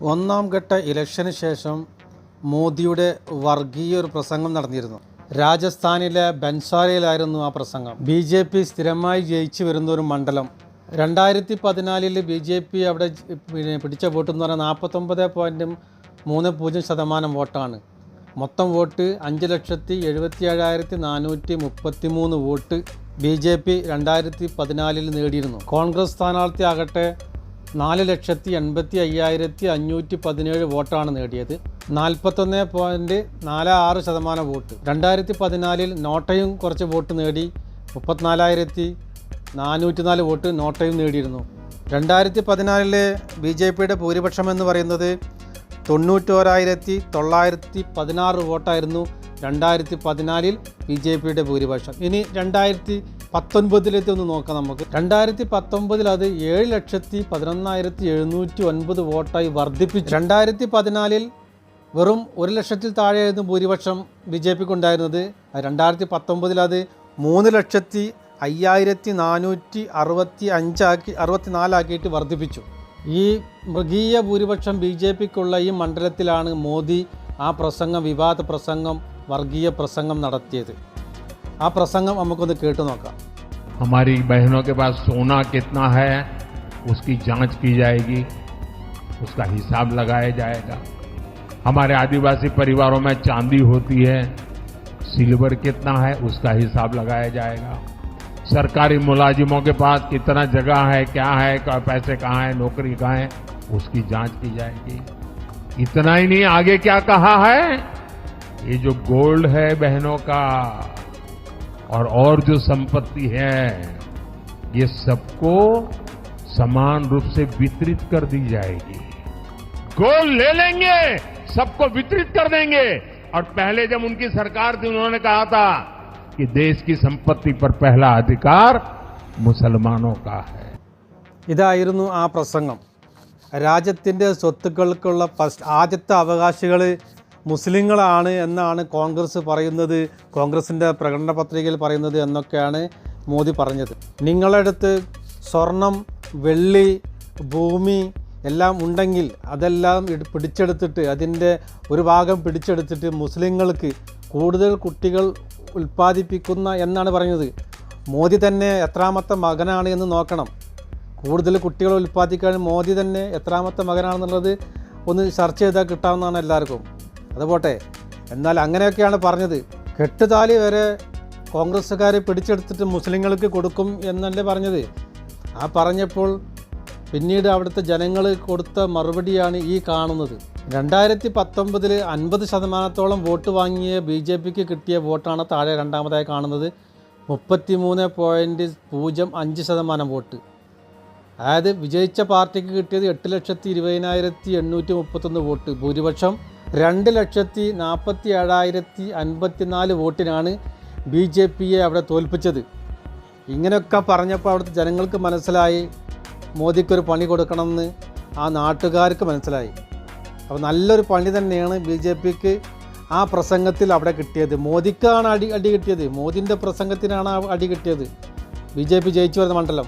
ഒന്നാം ഘട്ട ഇലക്ഷന് ശേഷം മോദിയുടെ വർഗീയ ഒരു പ്രസംഗം നടന്നിരുന്നു. രാജസ്ഥാനിലെ ബൻസാരയിലായിരുന്നു ആ പ്രസംഗം. ബി ജെ പി സ്ഥിരമായി ജയിച്ചു വരുന്ന ഒരു മണ്ഡലം. രണ്ടായിരത്തി പതിനാലിൽ ബി ജെ പി അവിടെ പിടിച്ച വോട്ട് എന്ന് പറഞ്ഞാൽ നാൽപ്പത്തൊമ്പത് പോയിന്റ് മൂന്ന് പൂജ്യം ശതമാനം വോട്ടാണ്. മൊത്തം വോട്ട് അഞ്ച് ലക്ഷത്തി എഴുപത്തി ഏഴായിരത്തി നാനൂറ്റി മുപ്പത്തി മൂന്ന് വോട്ട് ബി ജെ പി രണ്ടായിരത്തി പതിനാലിൽ നേടിയിരുന്നു. കോൺഗ്രസ് സ്ഥാനാർത്ഥി ആകട്ടെ നാല് ലക്ഷത്തി എൺപത്തി അയ്യായിരത്തി അഞ്ഞൂറ്റി പതിനേഴ് വോട്ടാണ് നേടിയത്. നാൽപ്പത്തൊന്ന് പോയിന്റ് നാല് ആറ് ശതമാനം വോട്ട്. രണ്ടായിരത്തി പതിനാലിൽ നോട്ടയും കുറച്ച് വോട്ട് നേടി. മുപ്പത്തിനാലായിരത്തി നാനൂറ്റി നാല് വോട്ട് നോട്ടയും നേടിയിരുന്നു. രണ്ടായിരത്തി പതിനാലിലെ ബി ജെ പിയുടെ ഭൂരിപക്ഷം എന്ന് പറയുന്നത് തൊണ്ണൂറ്റോരായിരത്തി തൊള്ളായിരത്തി പതിനാറ് വോട്ടായിരുന്നു. രണ്ടായിരത്തി പതിനാലിൽ ബി ജെ പിയുടെ ഭൂരിപക്ഷം. ഇനി രണ്ടായിരത്തി പത്തൊൻപതിലേക്ക് ഒന്ന് നോക്കാം നമുക്ക്. രണ്ടായിരത്തി പത്തൊമ്പതിൽ അത് ഏഴ് ലക്ഷത്തി പതിനൊന്നായിരത്തി എഴുന്നൂറ്റി ഒൻപത് വോട്ടായി വർദ്ധിപ്പിച്ചു. രണ്ടായിരത്തി പതിനാലിൽ വെറും ഒരു ലക്ഷത്തിൽ താഴെയായിരുന്നു ഭൂരിപക്ഷം ബി ജെ പിക്ക് ഉണ്ടായിരുന്നത് രണ്ടായിരത്തി പത്തൊമ്പതിൽ അത് മൂന്ന് ലക്ഷത്തി അയ്യായിരത്തി നാനൂറ്റി അറുപത്തി അഞ്ചാക്കി അറുപത്തി നാലാക്കിയിട്ട് വർദ്ധിപ്പിച്ചു. ഈ മൃഗീയ ഭൂരിപക്ഷം ബി ജെ പിക്കുള്ള ഈ മണ്ഡലത്തിലാണ് മോദി ആ പ്രസംഗം വിവാദ പ്രസംഗം വർഗീയ പ്രസംഗം നടത്തിയത് ആ പ്രസംഗം നമുക്കൊന്ന് കേട്ടു നോക്കാം हमारी बहनों के पास सोना कितना है उसकी जांच की जाएगी उसका हिसाब लगाया जाएगा हमारे आदिवासी परिवारों में चांदी होती है सिल्वर कितना है उसका हिसाब लगाया जाएगा सरकारी मुलाजिमों के पास कितना जगह है क्या है क्या पैसे कहाँ है नौकरी कहाँ है उसकी जांच की जाएगी इतना ही नहीं आगे क्या कहा है ये जो गोल्ड है बहनों का और और जो संपत्ति है ये सबको समान रूप से वितरित कर दी जाएगी गोल्ड ले लेंगे सबको वितरित कर देंगे और पहले जब उनकी सरकार थी उन्होंने कहा था कि देश की संपत्ति पर पहला अधिकार मुसलमानों का है ഇതായിരുന്നു ആ പ്രസംഗം രാജ്യത്തിൻ്റെ സ്വത്തുക്കൾക്കുള്ള ഫസ്റ്റ് ആദ്യത്തെ അവകാശികൾ മുസ്ലിങ്ങളാണ് എന്നാണ് കോൺഗ്രസ് പറയുന്നത് കോൺഗ്രസിന്റെ പ്രകടന പത്രികയിൽ പറയുന്നത് എന്നൊക്കെയാണ് മോദി പറഞ്ഞത്. നിങ്ങളടുത്ത് സ്വർണം വെള്ളി ഭൂമി എല്ലാം ഉണ്ടെങ്കിൽ അതെല്ലാം പിടിച്ചെടുത്തിട്ട് അതിന്റെ ഒരു ഭാഗം പിടിച്ചെടുത്തിട്ട് മുസ്ലിങ്ങൾക്ക് കൂടുതൽ കുട്ടികൾ ഉൽപ്പാദിപ്പിക്കുന്ന എന്നാണ് പറഞ്ഞത് മോദി തന്നെ എത്രാമത്തെ മകനാണ് എന്ന് നോക്കണം. കൂടുതൽ കുട്ടികളെ ഉൽപ്പാദിക്കാൻ മോദി തന്നെ എത്രാമത്തെ മകനാണെന്നുള്ളത് ഒന്ന് ചർച്ച ചെയ്താൽ കിട്ടാവുന്നതാണ് എല്ലാവർക്കും. അതുപോട്ടെ എന്നാൽ അങ്ങനെയൊക്കെയാണ് പറഞ്ഞത്. കെട്ടുതാലി വരെ കോൺഗ്രസ്സുകാർ പിടിച്ചെടുത്തിട്ട് മുസ്ലിങ്ങൾക്ക് കൊടുക്കും എന്നല്ലേ പറഞ്ഞത്. ആ പറഞ്ഞപ്പോൾ പിന്നീട് അവിടുത്തെ ജനങ്ങൾ കൊടുത്ത മറുപടിയാണ് ഈ കാണുന്നത്. രണ്ടായിരത്തി പത്തൊമ്പതിൽ അൻപത് ശതമാനത്തോളം വോട്ട് വാങ്ങിയ ബി ജെ പിക്ക് കിട്ടിയ വോട്ടാണ് താഴെ രണ്ടാമതായി കാണുന്നത്. മുപ്പത്തി മൂന്ന് പോയിന്റ് പൂജ്യം അഞ്ച് ശതമാനം വോട്ട്. അതായത് വിജയിച്ച പാർട്ടിക്ക് കിട്ടിയത് എട്ട് ലക്ഷത്തി ഇരുപതിനായിരത്തി എണ്ണൂറ്റി മുപ്പത്തൊന്ന് വോട്ട്. ഭൂരിപക്ഷം രണ്ട് ലക്ഷത്തി നാൽപ്പത്തി ഏഴായിരത്തി അൻപത്തിനാല് വോട്ടിനാണ് ബി ജെ പിയെ അവിടെ തോൽപ്പിച്ചത്. ഇങ്ങനെയൊക്കെ പറഞ്ഞപ്പോൾ അവിടുത്തെ ജനങ്ങൾക്ക് മനസ്സിലായി. മോദിക്കൊരു പണി കൊടുക്കണമെന്ന് ആ നാട്ടുകാർക്ക് മനസ്സിലായി. അപ്പോൾ നല്ലൊരു പണി തന്നെയാണ് ബി ജെ പിക്ക് ആ പ്രസംഗത്തിൽ അവിടെ കിട്ടിയത്. മോദിക്കാണ് അടി അടി കിട്ടിയത്. മോദിന്റെ പ്രസംഗത്തിനാണ് അടി കിട്ടിയത്. ബി ജെ പി ജയിച്ചു വരുന്ന മണ്ഡലം.